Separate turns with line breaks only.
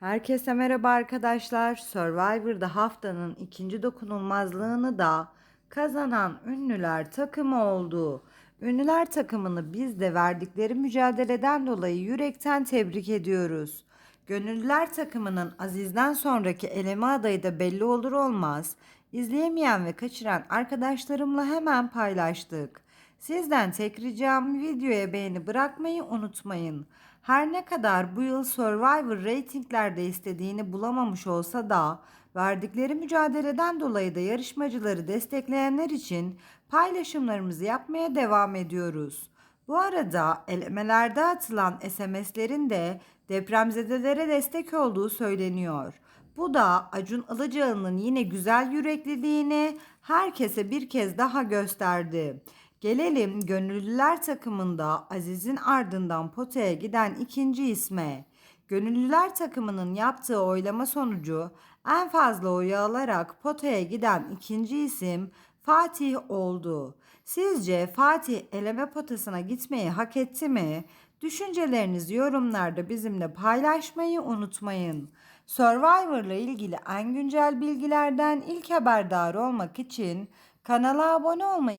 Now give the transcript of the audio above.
Herkese merhaba arkadaşlar. Survivor'da haftanın ikinci dokunulmazlığını da kazanan ünlüler takımı oldu. Ünlüler takımını biz de verdikleri mücadeleden dolayı yürekten tebrik ediyoruz. Gönüllüler takımının Aziz'den sonraki eleme adayı da belli olur olmaz. İzleyemeyen ve kaçıran arkadaşlarımla hemen paylaştık. Sizden tek ricam videoya beğeni bırakmayı unutmayın. Her ne kadar bu yıl Survivor reytinglerde istediğini bulamamış olsa da verdikleri mücadeleden dolayı da yarışmacıları destekleyenler için paylaşımlarımızı yapmaya devam ediyoruz. Bu arada elemelerde atılan SMS'lerin de depremzedelere destek olduğu söyleniyor. Bu da Acun Ilıcalı'nın yine güzel yürekliliğini herkese bir kez daha gösterdi. Gelelim gönüllüler takımında Aziz'in ardından potaya giden ikinci isme. Gönüllüler takımının yaptığı oylama sonucu en fazla oyu alarak potaya giden ikinci isim Fatih oldu. Sizce Fatih eleme potasına gitmeyi hak etti mi? Düşüncelerinizi yorumlarda bizimle paylaşmayı unutmayın. Survivor'la ilgili en güncel bilgilerden ilk haberdar olmak için kanala abone olmayı